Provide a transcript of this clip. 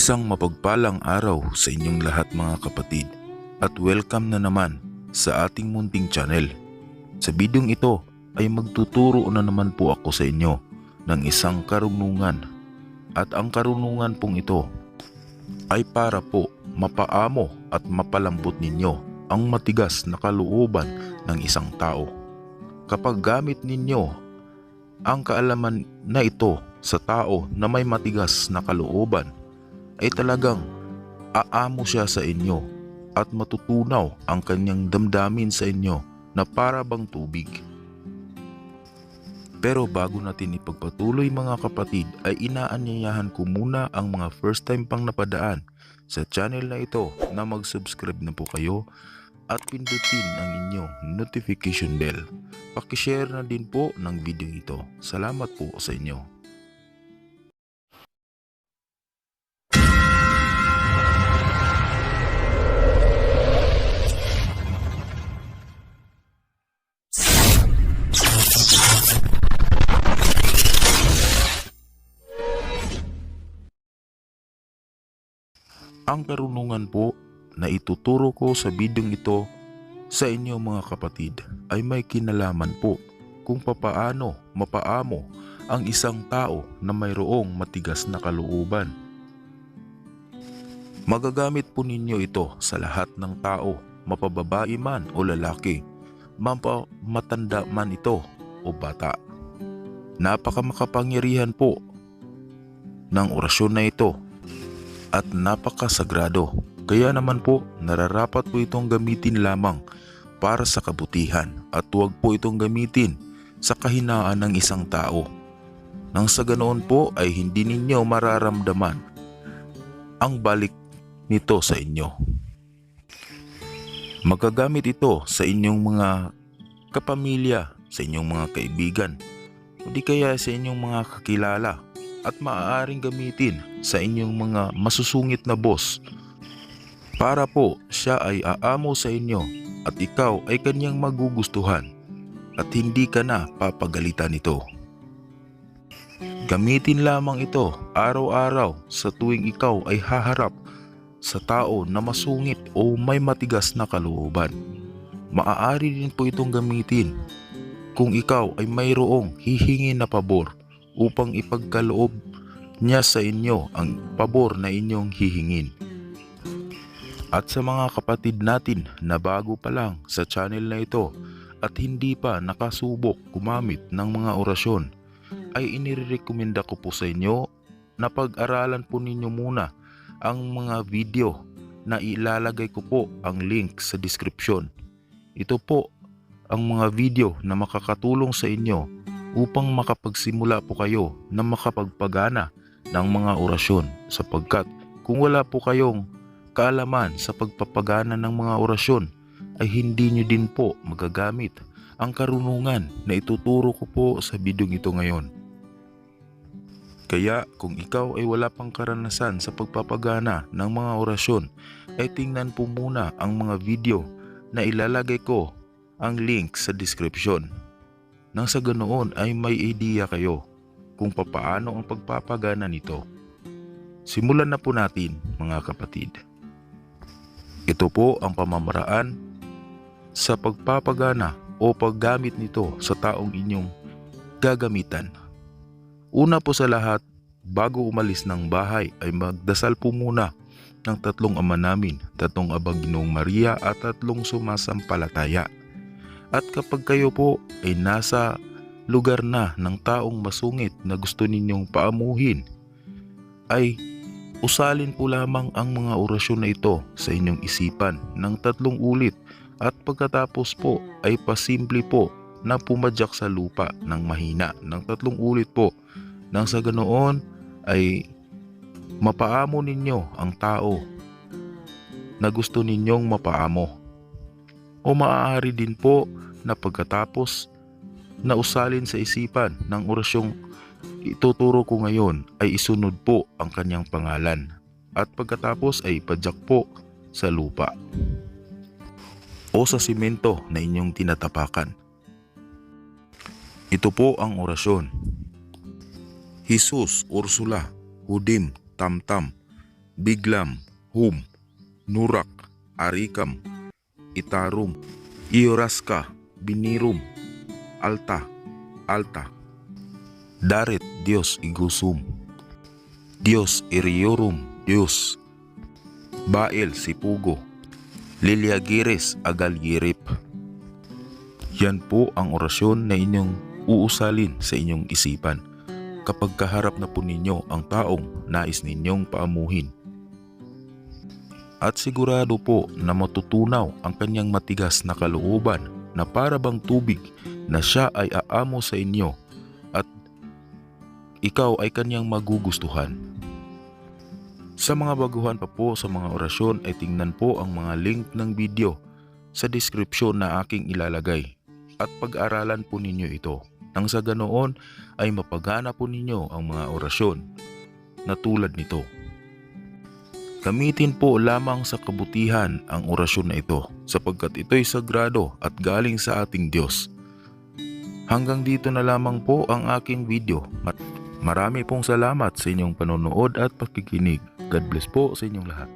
Isang mapagpalang araw sa inyong lahat mga kapatid at welcome na naman sa ating munting channel. Sa bidyong ito ay magtuturo na naman po ako sa inyo ng isang karunungan at ang karunungan pong ito ay para po mapaamo at mapalambot ninyo ang matigas na kalooban ng isang tao. Kapag gamit ninyo ang kaalaman na ito sa tao na may matigas na kalooban ay talagang aamo siya sa inyo at matutunaw ang kanyang damdamin sa inyo na para bang tubig. Pero bago natin ipagpatuloy mga kapatid ay inaanyayahan ko muna ang mga first time pang napadaan sa channel na ito na mag-subscribe na po kayo at pindutin ang inyong notification bell. Pakishare na din po ng video ito. Salamat po sa inyo. Ang karunungan po na ituturo ko sa bidyong ito sa inyo mga kapatid ay may kinalaman po kung papaano mapaamo ang isang tao na mayroong matigas na kalooban. Magagamit po ninyo ito sa lahat ng tao, mapababae man o lalaki, mapa matanda man ito o bata. Napaka makapangyarihan po ng orasyon na ito at napakasagrado. Kaya naman po nararapat po itong gamitin lamang para sa kabutihan at huwag po itong gamitin sa kahinaan ng isang tao. Nang sa ganoon po ay hindi ninyo mararamdaman ang balik nito sa inyo. Magagamit ito sa inyong mga kapamilya, sa inyong mga kaibigan, o di kaya sa inyong mga kakilala at maaaring gamitin sa inyong mga masusungit na boss para po siya ay aamo sa inyo at ikaw ay kanyang magugustuhan at hindi ka na papagalitan nito. Gamitin lamang ito araw-araw sa tuwing ikaw ay haharap sa tao na masungit o may matigas na kalooban. Maaari din po itong gamitin kung ikaw ay mayroong hihingi na pabor upang ipagkaloob niya sa inyo ang pabor na inyong hihingin. At sa mga kapatid natin na bago pa lang sa channel na ito at hindi pa nakasubok gumamit ng mga orasyon, ay inirekomenda ko po sa inyo na pag-aralan po ninyo muna ang mga video na ilalagay ko po ang link sa description. Ito po ang mga video na makakatulong sa inyo upang makapagsimula po kayo na makapagpagana ng mga orasyon sapagkat kung wala po kayong kaalaman sa pagpapagana ng mga orasyon ay hindi nyo din po magagamit ang karunungan na ituturo ko po sa bidyong ito ngayon. Kaya kung ikaw ay wala pang karanasan sa pagpapagana ng mga orasyon ay tingnan po muna ang mga video na ilalagay ko ang link sa description. Nang sa ganoon ay may idea kayo kung papaano ang pagpapagana nito. Simulan na po natin mga kapatid. Ito po ang pamamaraan sa pagpapagana o paggamit nito sa taong inyong gagamitan. Una po sa lahat, bago umalis ng bahay ay magdasal po muna ng tatlong ama namin, tatlong abang Ginoong Maria at tatlong sumasampalataya. At kapag kayo po ay nasa lugar na ng taong masungit na gusto ninyong paamuhin, ay usalin po lamang ang mga orasyon na ito sa inyong isipan ng tatlong ulit at pagkatapos po ay pasimple po na pumadyak sa lupa ng mahina ng tatlong ulit po nang sa ganoon ay mapaamo ninyo ang tao na gusto ninyong mapaamo. O maaari din po na pagkatapos na usalin sa isipan ng orasyong ituturo ko ngayon ay isunod po ang kanyang pangalan at pagkatapos ay padyak po sa lupa o sa simento na inyong tinatapakan. Ito po ang orasyon. Jesus, Ursula, Hudim, Tamtam, Biglam, Hum, Nurak, Arikam, Itarum, Ioraska, Binirum, Alta, Alta. Darit Dios Igusum, Dios Iriorum, Dios. Bael Sipugo, Liliagiris Agalgirip. Yan po ang orasyon na inyong uusalin sa inyong isipan kapag kaharap na po ninyo ang taong nais ninyong paamuhin. At sigurado po na matutunaw ang kanyang matigas na kalooban na para bang tubig na siya ay aamo sa inyo at ikaw ay kanyang magugustuhan. Sa mga baguhan pa po sa mga orasyon ay tingnan po ang mga link ng video sa description na aking ilalagay at pag-aralan po ninyo ito nang sa ganoon ay mapagana po ninyo ang mga orasyon na tulad nito. Gamitin po lamang sa kabutihan ang orasyon na ito sapagkat ito'y sagrado at galing sa ating Diyos. Hanggang dito na lamang po ang aking video. Mar- Marami pong salamat sa inyong panonood at pakikinig. God bless po sa inyong lahat.